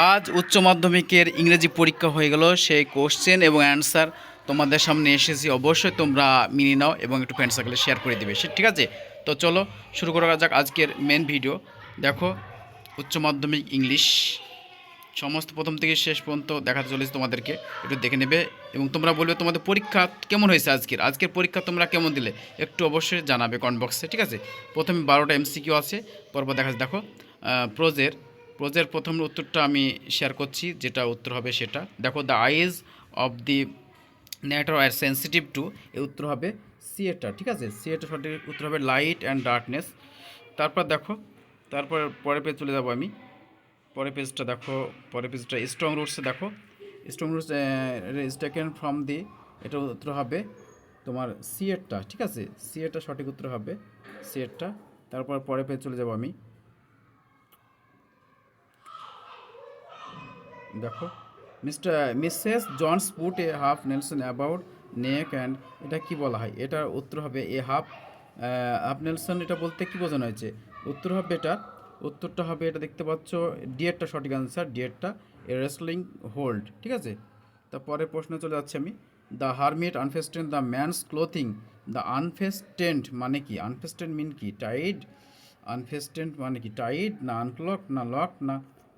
আজ উচ্চ মাধ্যমিকের ইংরেজি পরীক্ষা হয়ে গেল সেই কোশ্চেন এবং অ্যান্সার তোমাদের সামনে এসেছি। অবশ্যই তোমরা মিনিয়ে নাও এবং একটু ফ্রেন্ড সার্কেলে শেয়ার করে দিবে। সে ঠিক আছে? তো চলো শুরু করা যাক আজকের মেন ভিডিও দেখো, উচ্চ মাধ্যমিক ইংলিশ। সমস্ত প্রথম থেকে শেষ পর্যন্ত দেখাতে চলেছি তোমাদেরকে। একটু দেখে নেবে এবং তোমরা বলবে তোমাদের পরীক্ষা কেমন হয়েছে আজকের? আজকের পরীক্ষা তোমরা কেমন দিলে? একটু অবশ্যই জানাবে কমেন্ট বক্সে ঠিক আছে? প্রথমে বারোটা এমসিকিউ আছে, পরপর দেখা দেখো প্রোজের প্রোজের প্রথম উত্তরটা আমি শেয়ার করছি, যেটা উত্তর হবে সেটা। দেখো the eyes of the narrator are sensitive to এর উত্তর হবে সিএটা ঠিক আছে? সিএটা সঠিক উত্তর হবে লাইট অ্যান্ড ডার্কনেস তারপর দেখো, তারপর পরের পেজ চলে যাব আমি। পরের পেজটা দেখো, পরের পেজটা স্ট্রং রুটসে দেখো। Strong roots taken from the এটা উত্তর হবে তোমার সিএটটা ঠিক আছে? সিএটটা সঠিক উত্তর হবে সিএটটা তারপর পরের পেজ চলে যাব আমি। দেখো। Mister, Mrs Jones put a half nelson about neck and এটা কি বলা হয়? এটার উত্তর হবে এ হাফ হাফ নেলসন এটা বলতে কি বোঝানো হয়েছে? উত্তর হবে এটা উত্তরটা হবে এটা দেখতে পাচ্ছ ডিএডটা সঠিক আনসার এ রেসলিং হোল্ড, ঠিক আছে? তারপরে প্রশ্ন চলে যাচ্ছে আমি। The hermit unfastened the man's clothing, the unfastened মানে কি? আনফেস্টেন্ট মিন কি? টাইড, আনফেস্টেন্ট মানে কি? টাইড না আনলক না লক না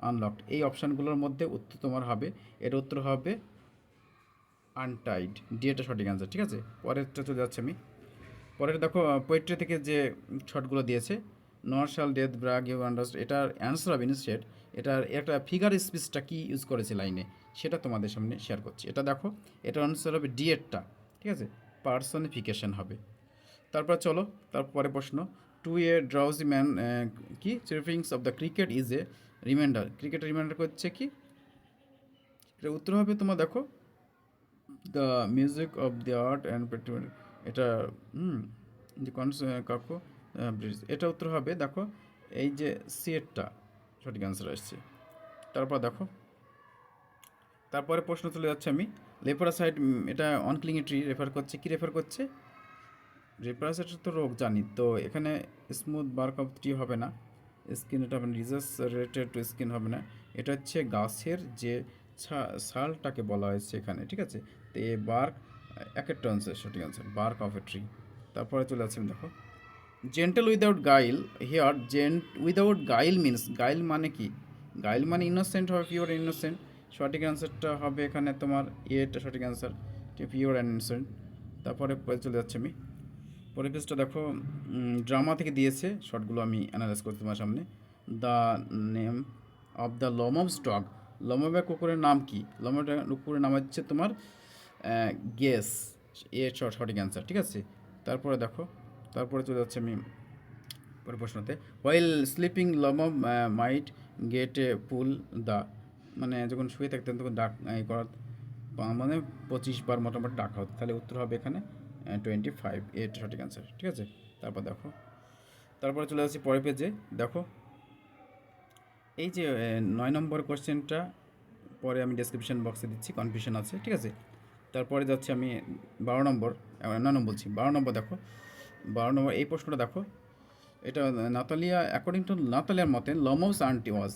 আনলকড এই অপশানগুলোর মধ্যে উত্তর তোমার হবে, এর উত্তর হবে আনটাইড ডিএটা সঠিক অ্যান্সার ঠিক আছে? পরেরটা চলে যাচ্ছে আমি। পরের দেখো পোয়েট্রি থেকে যে শর্টগুলো দিয়েছে নর শাল ডেথ ব্রাগ ইউ আন্ডারস্ট এটার অ্যান্সার হবে ইনস্টেড এটার একটা ফিগার স্পিচটা কী ইউজ করেছে লাইনে সেটা তোমাদের সামনে শেয়ার করছি। এটা দেখো, এটার অ্যান্সার হবে ডিএডটা ঠিক আছে? পার্সনিফিকেশন হবে। তারপর চলো, তারপরে প্রশ্ন। টু এ ড্রাউজি ম্যান কি? Chirpings of the cricket is a reminder ক্রিকেটের রিমাইন্ডার করছে কি? এটা উত্তর হবে তোমার দেখো the music of the art and এটা, হুম, যে কনস কাকু ব্রিজ এটা উত্তর হবে দেখো, এই যে সিএটটা সঠিক অ্যান্সার আসছে। তারপর দেখো, তারপরে প্রশ্ন চলে যাচ্ছে আমি লেপারাসাইড এটা অনক্লিং ট্রি রেফার করছে, কি রেফার করছে? রেপারাসাইড তো রোগ জানি, তো এখানে স্মুথ বার্ক অফ ট্রি হবে না। স্কিন এটা হবে ডিজাস রিলেটেড টু স্কিন হবে না। এটা হচ্ছে গাছের যে ছালটাকে বলা হয়েছে এখানে, ঠিক আছে? তো এ বার্ক এক একটা আনসার সঠিক answer bark of a tree তারপরে চলে আসছি দেখো। Gentle without guile here gentle without guile means guile মানে কি? গাইল মানে ইনোসেন্ট হবে পিওর ইনোসেন্ট সঠিক অ্যান্সারটা হবে এখানে তোমার এটা সঠিক অ্যান্সার পিওর অ্যান্ড ইনোসেন্ট তারপরে চলে যাচ্ছে আমি। পরের পেজটা দেখো ড্রামা থেকে দিয়েছে। শর্টগুলো আমি অ্যানালাইজ করতে তোমার সামনে। দ্য নেম অফ দ্য লম লমব স্টক লমবা কুকুরের নাম কি? লমবা কুকুরের নাম হচ্ছে তোমার গেস এ সঠিক অ্যান্সার ঠিক আছে? তারপরে দেখো, তারপরে চলে যাচ্ছে আমি পরের প্রশ্নতে। While sleeping lamb might get a pull the মানে যখন শুয়ে থাকতেন তখন ডাক করা মানে পঁচিশ বার মোটামুটি ডাকা হতো। তাহলে উত্তর হবে এখানে টোয়েন্টি ফাইভ এটা সঠিক অ্যান্সার ঠিক আছে? তারপর দেখো। তারপরে চলে আসছি পরের পেজে দেখো। এই যে নয় নম্বর কোশ্চেনটা পরে আমি ডেসক্রিপশন বক্সে দিচ্ছি কনফিউশন আছে, ঠিক আছে? তারপরে যাচ্ছি আমি বারো নম্বর নয় নম্বর বলছি, বারো নম্বর দেখো। বারো নম্বর, এই প্রশ্নটা দেখো। এটা নাতালিয়া অ্যাকর্ডিং টু নাতালিয়ার মতে, লমোস আন্টি ওয়াজ,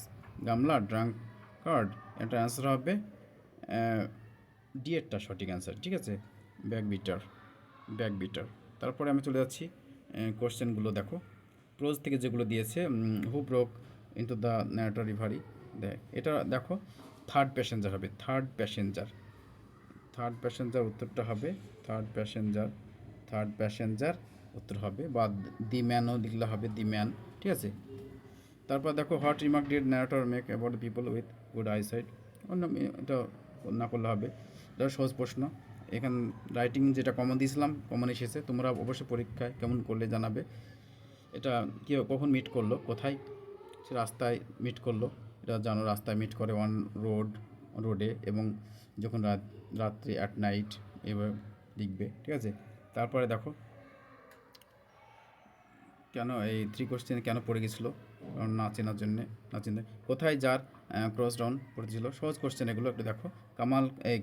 গামলা, ড্রাঙ্ক কার্ড, এটা অ্যান্সার হবে ডিএডটা সঠিক অ্যান্সার ঠিক আছে? Back bitter. ব্যাক বিটার তারপরে আমি চলে যাচ্ছি কোশ্চেনগুলো দেখো। প্রোজ থেকে যেগুলো দিয়েছে who broke into the narrator reverie. দেখ এটা দেখো, থার্ড প্যাসেঞ্জার হবে, থার্ড প্যাসেঞ্জার। থার্ড প্যাসেঞ্জার উত্তরটা হবে, থার্ড প্যাসেঞ্জার থার্ড প্যাসেঞ্জার উত্তর হবে, বা দি ম্যানও লিখলে হবে দি ম্যান, ঠিক আছে? তারপর দেখো, what remark did narrator make about people with good eyesight? অন্য, এটা না করলে হবে, এটা সহজ প্রশ্ন। এখান রাইটিং যেটা কমন দিয়েছিলাম কমন এসেছে। তোমরা অবশ্যই পরীক্ষায় কেমন করলে জানাবে। এটা কী, কখন মিট করল, কোথায় সে রাস্তায় মিট করল? এটা জানো, রাস্তায় মিট করে অন রোড রোডে এবং যখন রাত, রাত্রি অ্যাট নাইট এবার লিখবে, ঠিক আছে? তারপরে দেখো, কেন এই থ্রি কোশ্চেন কেন পড়ে গেছিল? কারণ না চেনার জন্যে, না চিনতে। কোথায় যার ক্রস ডাউন পড়েছিল সহজ কোশ্চেন এগুলো একটু দেখো। কামাল, এই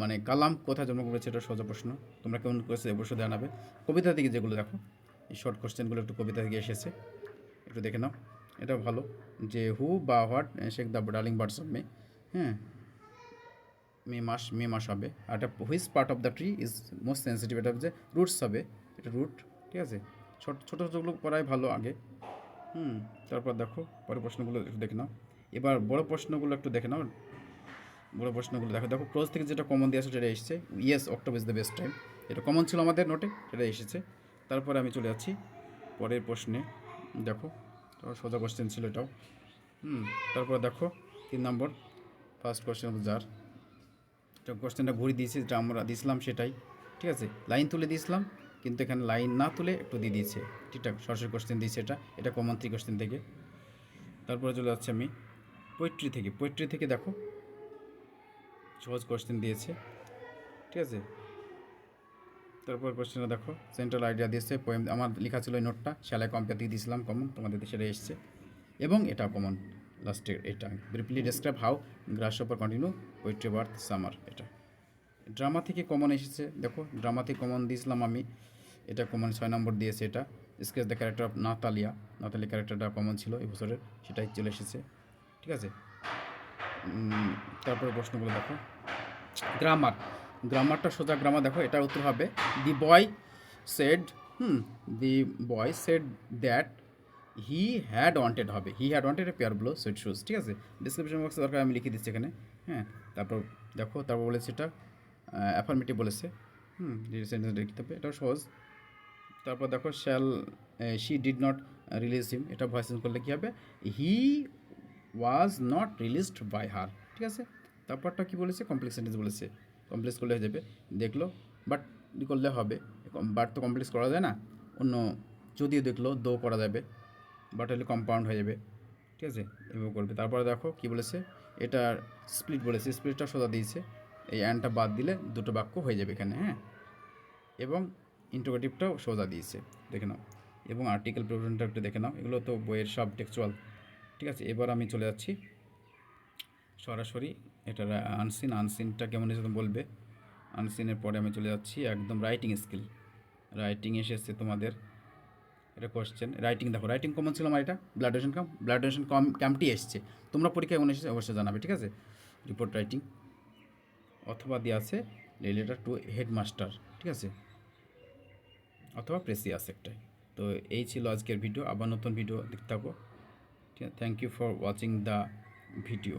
মানে কালাম কোথায় জন্মগ্রহণ করেছে এটা সহজ প্রশ্ন। তোমরা কেমন করেছে অবশ্যই জানাবে। কবিতা থেকে যেগুলো দেখো, এই শর্ট কোশ্চেনগুলো একটু কবিতা থেকে এসেছে। একটু দেখে নাও, এটা ভালো। যে হু বা what shake the darling birds of May হ্যাঁ মে মাস মে মাস হবে। আর এটা which part of the tree is most sensitive এটা হচ্ছে রুটস হবে। এটা রুট ঠিক আছে? ছোট, ছোটো, ছোটোগুলো পড়াই ভালো আগে। হুম, তারপর দেখো, পরের প্রশ্নগুলো একটু দেখে নাও। এবার বড় প্রশ্নগুলো একটু দেখে নাও। বড় প্রশ্নগুলো। দেখো দেখো ক্লোজ থেকে যেটা কমন দিয়ে আসে, সেটা এসেছে। Yes October is the best time এটা কমন ছিল আমাদের নোটে সেটা এসেছে। তারপরে আমি চলে যাচ্ছি পরের প্রশ্নে। দেখো সোজা কোশ্চেন ছিল এটাও। হুম, তারপর দেখো, তিন নম্বর ফার্স্ট কোশ্চেন অফ যার এটা কোশ্চেনটা ঘুরিয়ে দিয়েছি, যেটা আমরা দিয়েছিলাম সেটাই। ঠিক আছে? লাইন তুলে দিয়েছিলাম, কিন্তু এখানে লাইন না তুলে একটু দিয়ে দিয়েছে। ঠিকঠাক, সরাসরি কোশ্চেন দিয়েছে এটা। এটা কমন থ্রি কোশ্চেন থেকে। তারপরে চলে যাচ্ছে আমি পোয়েট্রি থেকে। পোয়েট্রি থেকে দেখো সহজ কোশ্চেন দিয়েছে। ঠিক আছে? তারপর কোশ্চেনটা দেখো। সেন্ট্রাল আইডিয়া দিয়েছে পোয়েম আমার লেখা ছিল এই নোটটা শ্যালাই কম্পেয়ার দিয়ে দিয়েছিলাম কমন তোমাদের সেটা এসছে। এবং এটা কমন লাস্টের এটা। Briefly describe how grass upper continue poetry birth summer এটা। ড্রামা থেকে কমন এসেছে। দেখো ড্রামা থেকে কমন দিয়েছিলাম আমি। এটা কমন ছয় নম্বর দিয়েছে এটা। Sketch the character of Natalia Natalie ক্যারেক্টারটা কমন ছিল এই বছরের। সেটাই চলে এসেছে। ঠিক আছে? তারপরে প্রশ্নগুলো দেখো। গ্রামার গ্রামারটা সোজা গ্রামার দেখো এটার উত্তর হবে the boy said hmm the boy said that he had wanted হবে। He had wanted a pair blue suede shoes ঠিক আছে? ডিসক্রিপশন বক্সে দরকার আমি লিখে দিচ্ছি এখানে হ্যাঁ? তারপর দেখো, তারপর বলেছে এটা অ্যাফার্মেটিভ বলেছে, হুম সেন্টেন্স লিখতে হবে, এটাও সহজ। তারপর দেখো shall she did not release him এটা ভয়েস করলে কী হবে? He was not released by her ঠিক আছে? তারপরটা কী বলেছে? কমপ্লেক্স সেন্টেন্স বলেছে। কমপ্লেক্স করলে হয়ে যাবে। দেখল বাট করলে হবে। বাট তো কমপ্লেক্স করা যায় না। অন্য যদিও দেখল দো করা যাবে। বাট হলে কম্পাউন্ড হয়ে যাবে। ঠিক আছে? এভাবে করবে। তারপরে দেখো কী বলেছে? এটা স্প্লিট বলেছে। স্প্লিটটা সোজা দিয়েছে। এই অ্যান্ডটা বাদ দিলে দুটো বাক্য হয়ে যাবে এখানে হ্যাঁ? এবং ইন্টোগেটিভটাও সোজা দিয়েছে। দেখে নাও। এবং আর্টিকেল প্রভিশনটা একটু দেখে নাও। এগুলো তো বইয়ের সব টেক্সচুয়াল ঠিক আছে? এবার আমি চলে যাচ্ছি। সরাসরি এটার আনসিন আনসিনটা কেমন এসে বলবে? আনসিনের পরে আমি চলে যাচ্ছি একদম রাইটিং স্কিল রাইটিং এসেছে তোমাদের। এটা কোশ্চেন রাইটিং দেখো রাইটিং কমন ছিল আমার এটা? Blood donation camp blood donation কম ক্যাম্পটি এসছে। তোমরা পরীক্ষায় মনে এসেছে অবশ্যই জানাবে, ঠিক আছে? রিপোর্ট রাইটিং অথবা দিয়ে আছে রিলেটার টু হেডমাস্টার ঠিক আছে? অথবা প্রেসিয়াস একটাই। তো এই ছিল আজকের ভিডিও আবার নতুন ভিডিও দেখতে থাকো। ঠিক আছে? Thank you for watching the video